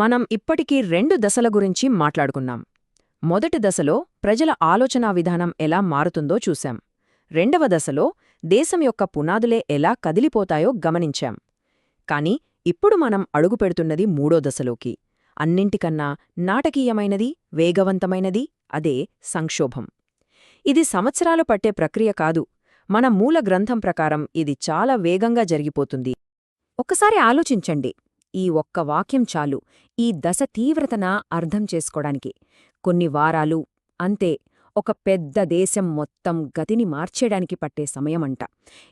మనం ఇప్పటికీ రెండు దశల గురించి మాట్లాడుకున్నాం. మొదటి దశలో ప్రజల ఆలోచనా విధానం ఎలా మారుతుందో చూశాం. రెండవ దశలో దేశం యొక్క పునాదులే ఎలా కదిలిపోతాయో గమనించాం. కాని ఇప్పుడు మనం అడుగుపెడుతున్నది మూడో దశలోకి. అన్నింటికన్నా నాటకీయమైనది వేగవంతమైనది అదే సంక్షోభం. ఇది సంవత్సరాలు పట్టే ప్రక్రియ కాదు. మన మూల గ్రంథం ప్రకారం ఇది చాలా వేగంగా జరిగిపోతుంది. ఒక్కసారి ఆలోచించండి. ఈ ఒక్క వాక్యం చాలు. ఈ దశ తీవ్రతన అర్థం చేసుకోడానికి కొన్ని వారాలు అంతే ఒక పెద్ద దేశం మొత్తం గతిని మార్చేయడానికి పట్టే సమయమంట.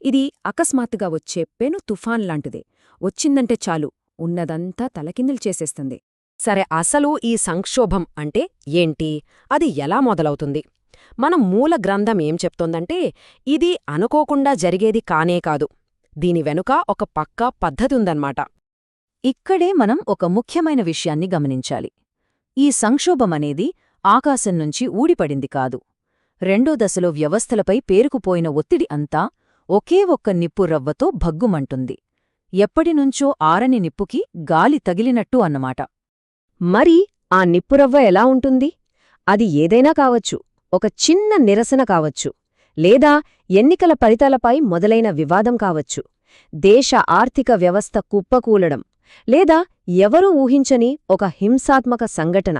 ఇది అకస్మాత్తుగా వచ్చే పెను తుఫాన్ లాంటిదే. వచ్చిందంటే చాలు ఉన్నదంతా తలకిందులు చేసేస్తుంది. సరే అసలు ఈ సంక్షోభం అంటే ఏంటి? అది ఎలా మొదలవుతుంది? మన మూల గ్రంథం ఏం చెప్తోందంటే ఇది అనుకోకుండా జరిగేది కానే కాదు. దీని వెనుక ఒక పక్కా పద్ధతి ఉందన్నమాట. ఇక్కడే మనం ఒక ముఖ్యమైన విషయాన్ని గమనించాలి. ఈ సంక్షోభమనేది ఆకాశం నుంచి ఊడిపడింది కాదు. రెండో దశలో వ్యవస్థలపై పేరుకుపోయిన ఒత్తిడి అంతా ఒకే ఒక్క నిప్పు రవ్వతో భగ్గుమంటుంది. ఎప్పటినుంచో ఆరని నిప్పుకి గాలి తగిలినట్టు అన్నమాట. మరి ఆ నిప్పురవ్వ ఎలా ఉంటుంది? అది ఏదైనా కావచ్చు ఒక చిన్న నిరసన కావచ్చు లేదా ఎన్నికల ఫలితాలపై మొదలైన వివాదం కావచ్చు. దేశ ఆర్థిక వ్యవస్థ కుప్పకూలడం లేదా ఎవరూ ఊహించని ఒక హింసాత్మక సంఘటన.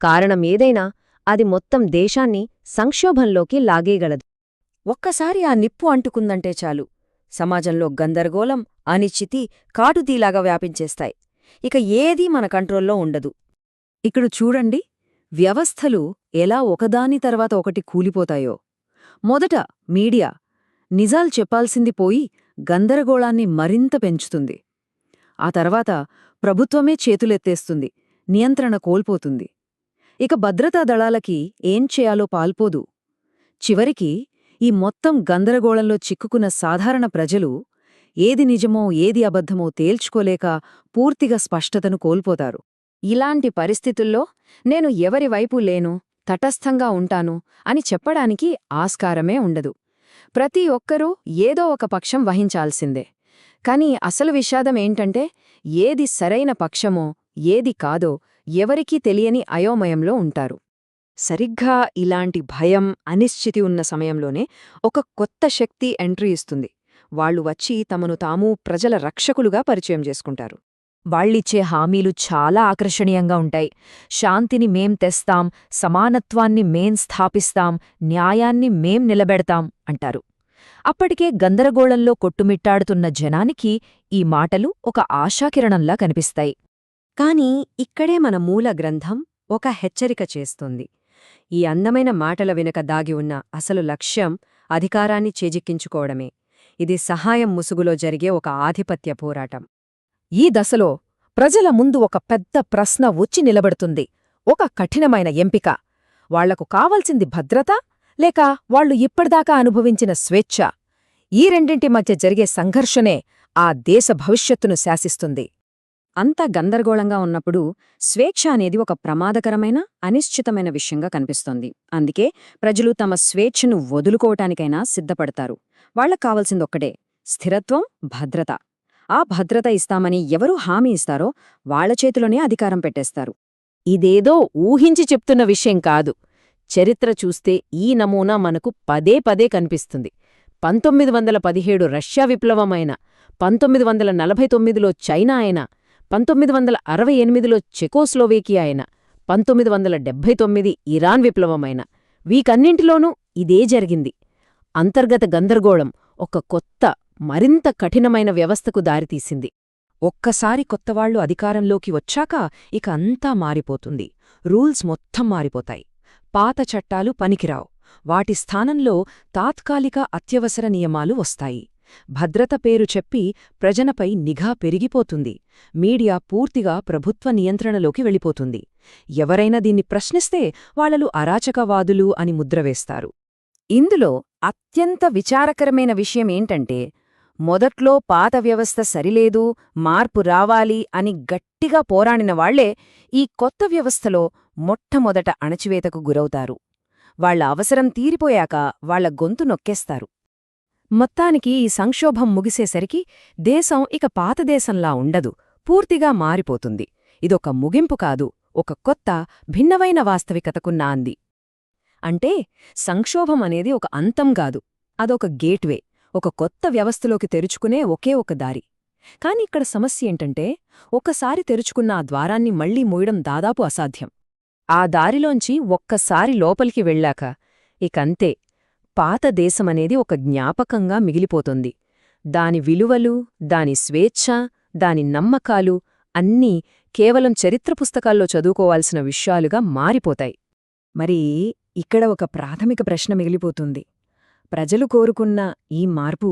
కారణం ఏదైనా అది మొత్తం దేశాన్ని సంక్షోభంలోకి లాగేయగలదు. ఒక్కసారి ఆ నిప్పు అంటుకుందంటే చాలు. సమాజంలో గందరగోళం అనిశ్చితి కాటుతీలాగా వ్యాపించేస్తాయి. ఇక ఏదీ మన కంట్రోల్లో ఉండదు. ఇక్కడ చూడండి వ్యవస్థలు ఎలా ఒకదాని తర్వాత ఒకటి కూలిపోతాయో. మొదట మీడియా నిజాలు చెప్పాల్సింది పోయి గందరగోళాన్ని మరింత పెంచుతుంది. ఆ తర్వాత ప్రభుత్వమే చేతులెత్తేస్తుంది నియంత్రణ కోల్పోతుంది. ఇక భద్రతా దళాలకి ఏం చేయాలో పాల్పోదు. చివరికి ఈ మొత్తం గందరగోళంలో చిక్కుకున్న సాధారణ ప్రజలు ఏది నిజమో ఏది అబద్ధమో తేల్చుకోలేక పూర్తిగా స్పష్టతను కోల్పోతారు. ఇలాంటి పరిస్థితుల్లో నేను ఎవరివైపు లేను తటస్థంగా ఉంటాను అని చెప్పడానికి ఆస్కారమే ఉండదు. ప్రతి ఒక్కరూ ఏదో ఒక పక్షం వహించాల్సిందే. కాని అసలు విషాదం ఏంటంటే ఏది సరైన పక్షమో ఏది కాదో ఎవరికీ తెలియని అయోమయంలో ఉంటారు. సరిగ్గా ఇలాంటి భయం అనిశ్చితి ఉన్న సమయంలోనే ఒక కొత్త శక్తి ఎంట్రీ ఇస్తుంది. వాళ్ళు వచ్చి తమను తాము ప్రజల రక్షకులుగా పరిచయం చేసుకుంటారు. వాళ్ళిచ్చే హామీలు చాలా ఆకర్షణీయంగా ఉంటాయి. శాంతిని మేం తెస్తాం సమానత్వాన్ని మేం స్థాపిస్తాం న్యాయాన్ని మేం నిలబెడతాం అంటారు. అప్పటికే గందరగోళంలో కొట్టుమిట్టాడుతున్న జనానికి ఈ మాటలు ఒక ఆశాకిరణంలా కనిపిస్తాయి. కాని ఇక్కడే మన మూల గ్రంథం ఒక హెచ్చరిక చేస్తుంది. ఈ అందమైన మాటల వెనుక దాగి ఉన్న అసలు లక్ష్యం అధికారాన్ని చేజిక్కించుకోవడమే. ఇది సహాయం ముసుగులో జరిగే ఒక ఆధిపత్య పోరాటం. ఈ దశలో ప్రజల ముందు ఒక పెద్ద ప్రశ్న వచ్చి నిలబడుతుంది. ఒక కఠినమైన ఎంపిక. వాళ్ళకు కావలసింది భద్రత లేక వాళ్ళు ఇప్పటిదాకా అనుభవించిన స్వేచ్ఛ? ఈ రెండింటి మధ్య జరిగే సంఘర్షణే ఆ దేశ భవిష్యత్తును శాసిస్తుంది. అంత గందరగోళంగా ఉన్నప్పుడు స్వేచ్ఛ అనేది ఒక ప్రమాదకరమైన అనిశ్చితమైన విషయంగా కనిపిస్తోంది. అందుకే ప్రజలు తమ స్వేచ్ఛను వదులుకోవటానికైనా సిద్ధపడతారు. వాళ్ళకు కావలసిందొక్కటే స్థిరత్వం భద్రత. ఆ భద్రత ఇస్తామని ఎవరు హామీ ఇస్తారో వాళ్ళ చేతిలోనే అధికారం పెట్టేస్తారు. ఇదేదో ఊహించి చెప్తున్న విషయం కాదు. చరిత్ర చూస్తే ఈ నమూనా మనకు పదే పదే కనిపిస్తుంది. పంతొమ్మిది వందల పదిహేడు రష్యా విప్లవమైన పంతొమ్మిది వందల నలభై తొమ్మిదిలో చైనా అయినా పంతొమ్మిది వందల అరవై ఎనిమిదిలో చెకోస్లోవేకియా అయిన పంతొమ్మిది వందల డెబ్భై తొమ్మిది ఇరాన్ విప్లవమైన. వీకన్నింటిలోనూ ఇదే జరిగింది. అంతర్గత గందరగోళం ఒక కొత్త మరింత కఠినమైన వ్యవస్థకు దారితీసింది. ఒక్కసారి కొత్తవాళ్ళు అధికారంలోకి వచ్చాక ఇక అంతా మారిపోతుంది. రూల్స్ మొత్తం మారిపోతాయి. పాత చట్టాలు పనికిరావు. వాటి స్థానంలో తాత్కాలిక అత్యవసర నియమాలు వస్తాయి. భద్రత పేరు చెప్పి ప్రజనపై నిఘా పెరిగిపోతుంది. మీడియా పూర్తిగా ప్రభుత్వ నియంత్రణలోకి వెళ్ళిపోతుంది. ఎవరైనా దీన్ని ప్రశ్నిస్తే వాళ్ళలు అరాచకవాదులు అని ముద్రవేస్తారు ఇందులో అత్యంత విచారకరమైన విషయమేంటంటే మొదట్లో పాత వ్యవస్థ సరిలేదు మార్పు రావాలి అని గట్టిగా పోరాడిన వాళ్ళే ఈ కొత్త వ్యవస్థలో మొట్టమొదట అణచివేతకు గురవుతారు. వాళ్ళ అవసరం తీరిపోయాక వాళ్ళ గొంతు నొక్కేస్తారు. మొత్తానికి ఈ సంక్షోభం ముగిసేసరికి దేశం ఇక పాతదేశంలా ఉండదు పూర్తిగా మారిపోతుంది. ఇదొక ముగింపు కాదు ఒక కొత్త భిన్నమైన వాస్తవికతకు నాంది అంటే సంక్షోభం అనేది ఒక అంతం కాదు అదొక గేట్వే ఒక కొత్త వ్యవస్థలోకి తెరుచుకునే ఒకే ఒక దారి. కాని ఇక్కడ సమస్య ఏంటంటే ఒకసారి తెరుచుకున్న ఆ ద్వారాన్ని మళ్ళీ మూయడం దాదాపు అసాధ్యం. ఆ దారిలోంచి ఒక్కసారి లోపలికి వెళ్ళాక ఇకంతే పాత దేశమనేది ఒక జ్ఞాపకంగా మిగిలిపోతుంది. దాని విలువలు దాని స్వేచ్ఛ దాని నమ్మకాలు అన్నీ కేవలం చరిత్ర పుస్తకాల్లో చదువుకోవాల్సిన విషయాలుగా మారిపోతాయి. మరి ఇక్కడ ఒక ప్రాథమిక ప్రశ్న మిగిలిపోతుంది. ప్రజలు కోరుకున్న ఈ మార్పు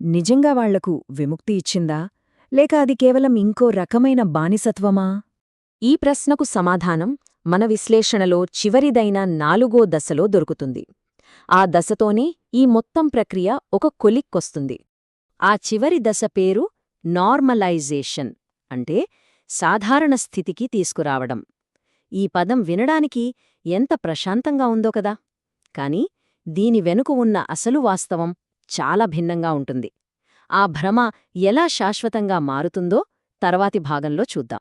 నిజంగా వాళ్ళకు విముక్తి ఇచ్చిందా? లేక అది కేవలం ఇంకో రకమైన బానిసత్వమా? ఈ ప్రశ్నకు సమాధానం మన విశ్లేషణలో చివరిదైన నాలుగో దశలో దొరుకుతుంది. ఆ దశతోనే ఈ మొత్తం ప్రక్రియ ఒక కొలిక్కొస్తుంది. ఆ చివరి దశ పేరు నార్మలైజేషన్ అంటే సాధారణ స్థితికి తీసుకురావడం. ఈ పదం వినడానికి ఎంత ప్రశాంతంగా ఉందో కదా! కాని దీని వెనుక ఉన్న అసలు వాస్తవం చాలా భిన్నంగా ఉంటుంది. ఆ భ్రమ ఎలా శాశ్వతంగా మారుతుందో తర్వాతి భాగంలో చూద్దాం.